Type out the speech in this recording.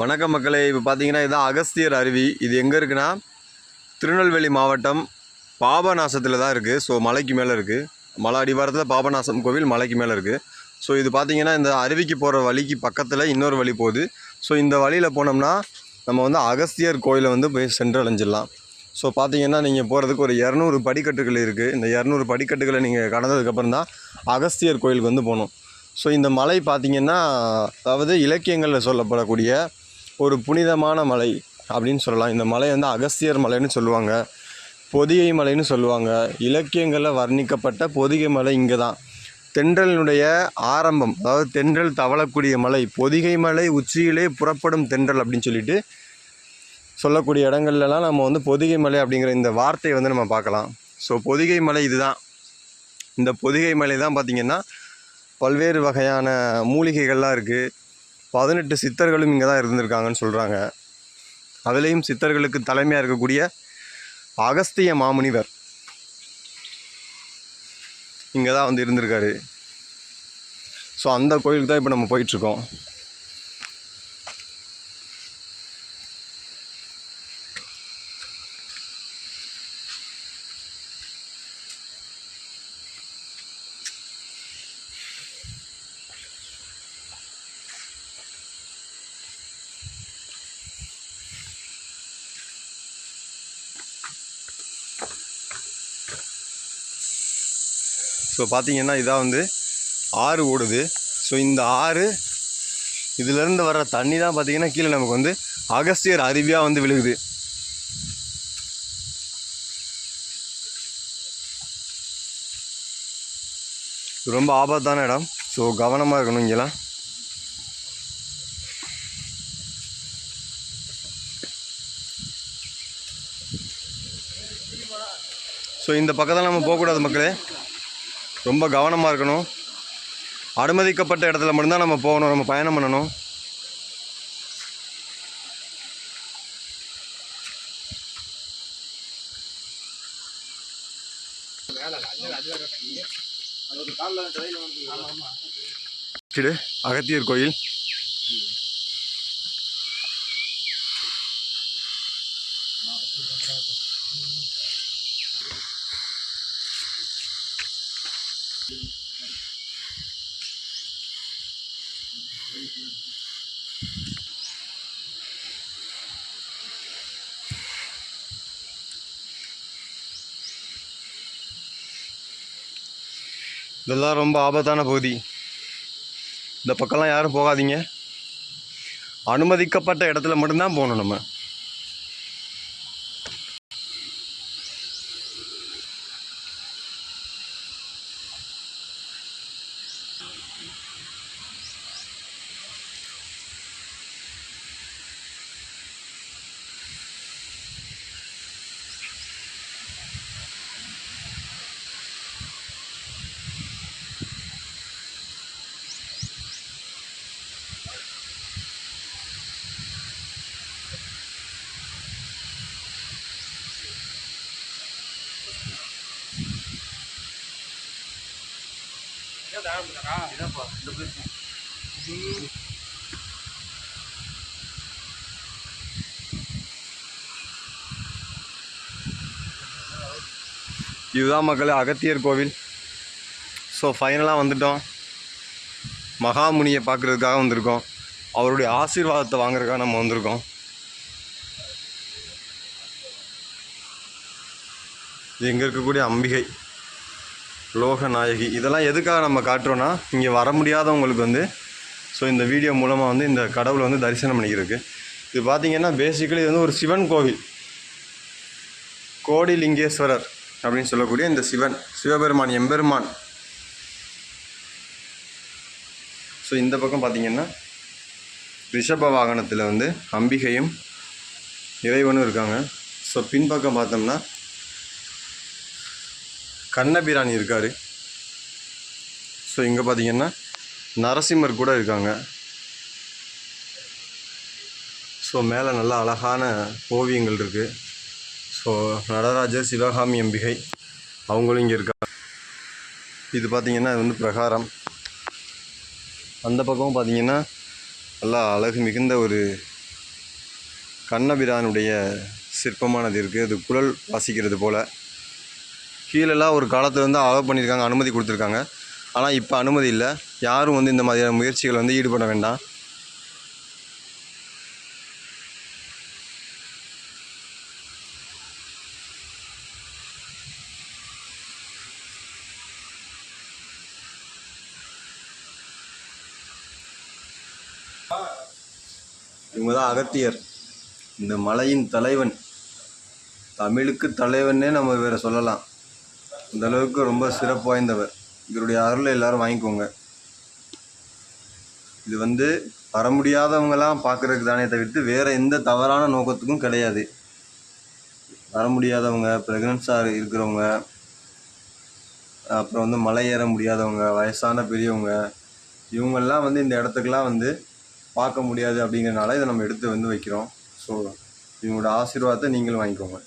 வணக்க மக்களே இப்போ பார்த்தீங்கன்னா இதுதான் அகஸ்தியர் அருவி. இது எங்கே இருக்குன்னா திருநெல்வேலி மாவட்டம் பாபநாசத்தில் தான் இருக்குது ஸோ மலைக்கு மேலே இருக்குது மலை அடிவாரத்தில் பாபநாசம் கோவில் மலைக்கு மேலே இருக்குது ஸோ இது பார்த்தீங்கன்னா இந்த அருவிக்கு போகிற வழிக்கு பக்கத்தில் இன்னொரு வழி போகுது. ஸோ இந்த வழியில் போனோம்னா நம்ம வந்து அகஸ்தியர் கோயிலை வந்து போய் சென்றடைஞ்சிடலாம். ஸோ பார்த்தீங்கன்னா நீங்கள் போகிறதுக்கு ஒரு இரநூறு படிக்கட்டுகள் இருக்குது இந்த இரநூறு படிக்கட்டுகளை நீங்கள் கடந்ததுக்கப்புறம் தான் அகஸ்தியர் கோயிலுக்கு வந்து போகணும். ஸோ இந்த மலை பார்த்திங்கன்னா அதாவது இலக்கியங்களில் சொல்லப்படக்கூடிய ஒரு புனிதமான மலை அப்படின்னு சொல்லலாம். இந்த மலை வந்து அகஸ்தியர் மலைன்னு சொல்லுவாங்க. பொதிகை மலைன்னு சொல்லுவாங்க. இலக்கியங்களில் வர்ணிக்கப்பட்ட பொதிகை மலை இங்கே தான் தென்றலினுடைய ஆரம்பம் அதாவது தென்றல் தவழக்கூடிய மலை பொதிகை மலை உச்சியிலே புறப்படும் தென்றல் அப்படின்னு சொல்லிட்டு சொல்லக்கூடிய இடங்கள்லாம் நம்ம வந்து பொதிகை மலை அப்படிங்கிற இந்த வார்த்தையை வந்து நம்ம பார்க்கலாம். ஸோ பொதிகை மலை இதுதான். இந்த பொதிகை மலை தான் பார்த்திங்கன்னா பல்வேறு வகையான மூலிகைகள்லாம் இருக்குது பதினெட்டு சித்தர்களும் இங்கே தான் இருந்திருக்காங்கன்னு சொல்கிறாங்க. அதுலேயும் சித்தர்களுக்கு தலைமையாக இருக்கக்கூடிய அகஸ்திய மாமுனிவர் இங்கே தான் வந்து இருந்திருக்காரு. ஸோ அந்த கோயிலுக்கு தான் இப்போ நம்ம போயிட்டுருக்கோம். ஸோ பார்த்தீங்கன்னா இதான் வந்து ஆறு ஓடுது. ஸோ இந்த ஆறு இதிலேருந்து வர்ற தண்ணி தான் பார்த்தீங்கன்னா கீழே நமக்கு வந்து அகஸ்தியர் அருவியாக வந்து விழுகுது. ரொம்ப ஆபத்தான இடம். ஸோ கவனமாக இருக்கணும் இங்கெல்லாம். ஸோ இந்த பக்கத்தில் நம்ம போகக்கூடாது மக்களே. ரொம்ப கவனமாக இருக்கணும். அனுமதிக்கப்பட்ட இடத்துல மட்டும்தான் நம்ம போகணும் நம்ம பயணம் பண்ணணும். அகத்தியர் கோயில். இதெல்லாம் ரொம்ப ஆபத்தான பகுதி. இந்த பக்கம்லாம் யாரும் போகாதீங்க. அனுமதிக்கப்பட்ட இடத்துல மட்டும்தான் போகணும் நம்ம. இதுதான் மக்களே அகத்தியர் கோவில். ஸோ ஃபைனலாக வந்துட்டோம். மகாமுனியை பார்க்குறதுக்காக வந்திருக்கோம். அவருடைய ஆசீர்வாதத்தை வாங்குறதுக்காக நம்ம வந்திருக்கோம். இது இங்கே இருக்கக்கூடிய அம்பிகை. லோகநாயகி. இதெல்லாம் எதுக்காக நம்ம காட்டுறோன்னா இங்கே வர முடியாதவங்களுக்கு வந்து ஸோ இந்த வீடியோ மூலமாக வந்து இந்த கடவுளை வந்து தரிசனம் பண்ணிக்கிருக்கு இது பார்த்தீங்கன்னா பேசிக்கலி இது வந்து ஒரு சிவன் கோவில். கோடி லிங்கேஸ்வரர் அப்படின்னு சொல்லக்கூடிய இந்த சிவன் சிவபெருமான் எம்பெருமான். ஸோ இந்த பக்கம் பார்த்தீங்கன்னா ரிஷப வாகனத்தில் வந்து அம்பிகையும் இறைவனும் இருக்காங்க. ஸோ பின்பக்கம் பார்த்தோம்னா கண்ணபிராணி இருக்கார். ஸோ இங்கே பார்த்தீங்கன்னா நரசிம்மர் கூட இருக்காங்க. ஸோ மேலே நல்லா அழகான ஓவியங்கள் இருக்குது ஸோ நடராஜர் சிவகாமி அம்பிகை அவங்களும் இங்கே இருக்காங்க. இது பார்த்திங்கன்னா இது வந்து பிரகாரம். அந்த பக்கமும் பார்த்தீங்கன்னா நல்லா அழகு மிகுந்த ஒரு கண்ணபிரானுடைய சிற்பமானது இருக்குது அது குழல் வாசிக்கிறது போல். கீழெல்லாம் ஒரு காலத்தில் வந்து அலோவ் பண்ணியிருக்காங்க அனுமதி கொடுத்துருக்காங்க. ஆனால் இப்போ அனுமதி இல்லை. யாரும் வந்து இந்த மாதிரியான முயற்சிகள் வந்து ஈடுபட வேண்டாம். இவங்க தான் அகத்தியர். இந்த மலையின் தலைவன். தமிழுக்கு தலைவன்னே நம்ம வேறு சொல்லலாம். இந்த அளவுக்கு ரொம்ப சிறப்பு வாய்ந்தவர். இவருடைய அருளை எல்லாரும் வாங்கிக்கோங்க. இது வந்து வர முடியாதவங்களாம் பார்க்கறதுக்கு தானே தவிர்த்து வேறு எந்த தவறான நோக்கத்துக்கும் கிடையாது. வர முடியாதவங்க ப்ரெக்னன்ஸாக இருக்கிறவங்க அப்புறம் வந்து மலை ஏற முடியாதவங்க வயசான பெரியவங்க இவங்கெல்லாம் வந்து இந்த இடத்துக்கெல்லாம் வந்து பார்க்க முடியாது அப்படிங்கிறனால இதை நம்ம எடுத்து வந்து வைக்கிறோம். ஸோ இவங்களோட ஆசீர்வாதத்தை நீங்களும் வாங்கிக்கோங்க.